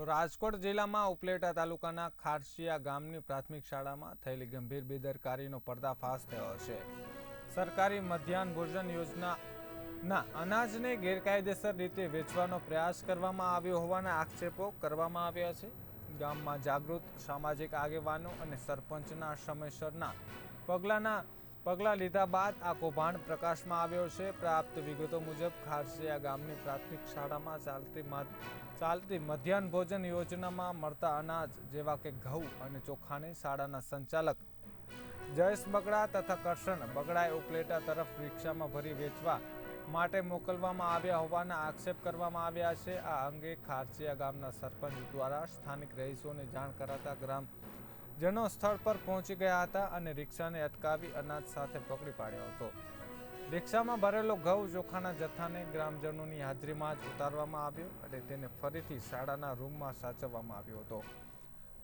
તો રાજકોટ જિલ્લામાં ઉપલેટા તાલુકાના ખારશિયા ગામની પ્રાથમિક શાળામાં થયેલી ગંભીર બેદરકારીનો પર્દાફાશ થયો છે. સરકારી મધ્યાહન ભોજન યોજનાના અનાજને ગેરકાયદેસર રીતે વેચવાનો પ્રયાસ કરવામાં આવ્યો હોવાના આક્ષેપો કરવામાં આવ્યા છે. ગામમાં જાગૃત, સામાજિક આગેવાનો અને સરપંચના સમયસરના પગલાંના પગલાં લીધા બાદ આ કૌભાંડ પ્રકાશમાં આવ્યો છે. પ્રાપ્ત વિગતો મુજબ, ખારસિયા ગામની પ્રાથમિક શાળામાં ચાલતી ચાલતી મધ્યાહન ભોજન યોજનામાં મળતા અનાજ જેવા કે ઘઉં અને ચોખાને શાળાના સંચાલક જયેશ બગડા તથા કરશન બગડાએ ઉપલેટા તરફ રિક્ષામાં ભરી વેચવા માટે મોકલવામાં આવ્યા હોવાના આક્ષેપ કરવામાં આવ્યા છે. આ અંગે ખારસિયા ગામના સરપંચ દ્વારા સ્થાનિક રહીશોને જાણ કરાતા ગ્રામ જનો સ્થળ પર પહોંચી ગયા હતા અને રિક્ષાને અટકાવી અનાજ સાથે પકડી પાડ્યો હતો. રિક્ષામાં ભરેલો ઘઉં, ચોખાના જથ્થાને ગ્રામજનોની હાજરીમાં જ ઉતારવામાં આવ્યો અને તેને ફરીથી શાળાના રૂમમાં સાચવવામાં આવ્યો હતો.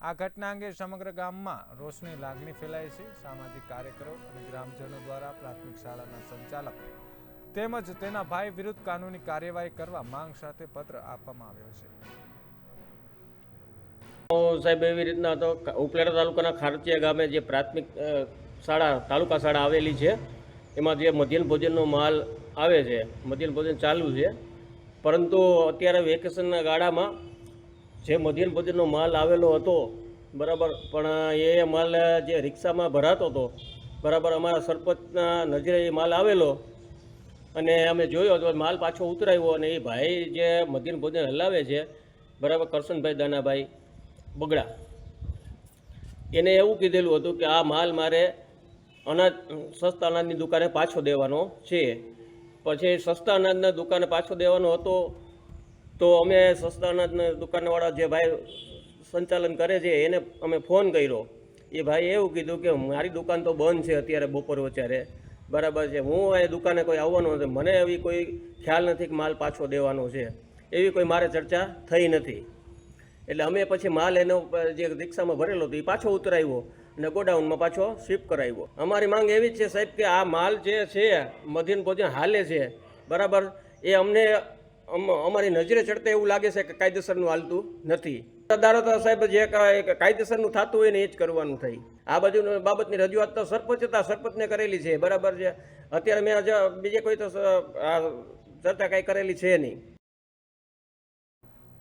આ ઘટના અંગે સમગ્ર ગામમાં રોષની લાગણી ફેલાઈ છે. સામાજિક કાર્યકરો અને ગ્રામજનો દ્વારા પ્રાથમિક શાળાના સંચાલક તેમજ તેના ભાઈ વિરુદ્ધ કાનૂની કાર્યવાહી કરવા માંગ સાથે પત્ર આપવામાં આવ્યો છે. સાહેબ, એવી રીતના તો ઉપલેટા તાલુકાના ખારચિયા ગામે જે પ્રાથમિક શાળા, તાલુકા શાળા આવેલી છે, એમાં જે મધ્યાહન ભોજનનો માલ આવે છે, મધ્યાહન ભોજન ચાલુ છે, પરંતુ અત્યારે વેકેશનના ગાળામાં જે મધ્યાહન ભોજનનો માલ આવેલો હતો, બરાબર, પણ એ માલ જે રિક્ષામાં ભરાતો હતો, બરાબર, અમારા સરપંચના નજરે એ માલ આવેલો, અને અમે જોયો તો માલ પાછો ઉતરાવ્યો અને એ ભાઈ જે મધ્યાહન ભોજન હલાવે છે, બરાબર, કરશનભાઈ દાનાભાઈ બગડા. એને એવું કીધેલું હતું કે આ માલ મારે અનાજ, સસ્તા અનાજની દુકાને પાછો દેવાનો છે. પછી સસ્તા અનાજના દુકાને પાછો દેવાનો હતો તો અમે સસ્તા અનાજના દુકાનવાળા જે ભાઈ સંચાલન કરે છે, એને અમે ફોન કર્યો. એ ભાઈ એવું કીધું કે મારી દુકાન તો બંધ છે અત્યારે બપોર વચારે બરાબર છે. હું એ દુકાને કોઈ આવવાનો નથી. મને એવી કોઈ ખ્યાલ નથી કે માલ પાછો દેવાનો છે. એવી કોઈ મારે ચર્ચા થઈ નથી. એટલે અમે પછી માલ એનો જે રિક્ષામાં ભરેલો હતો, એ પાછો ઉતરાવ્યો અને ગોડાઉનમાં પાછો શિફ્ટ કરાવ્યો. અમારી માંગ એવી જ છે સાહેબ કે આ માલ જે છે મધ્યાહન ભોજન હાલે છે, બરાબર? એ અમને અમારી નજરે ચડતા એવું લાગે છે કે કાયદેસરનું હાલતું નથી. અદાલત સાહેબ જે કાયદેસરનું થતું હોય ને એ જ કરવાનું થઈ આ બાજુ બાબતની રજૂઆત તો સરપંચ હતા સરપંચને કરેલી છે, બરાબર છે? અત્યારે મેં બીજે કોઈ તો ચર્ચા કાંઈ કરેલી છે નહીં.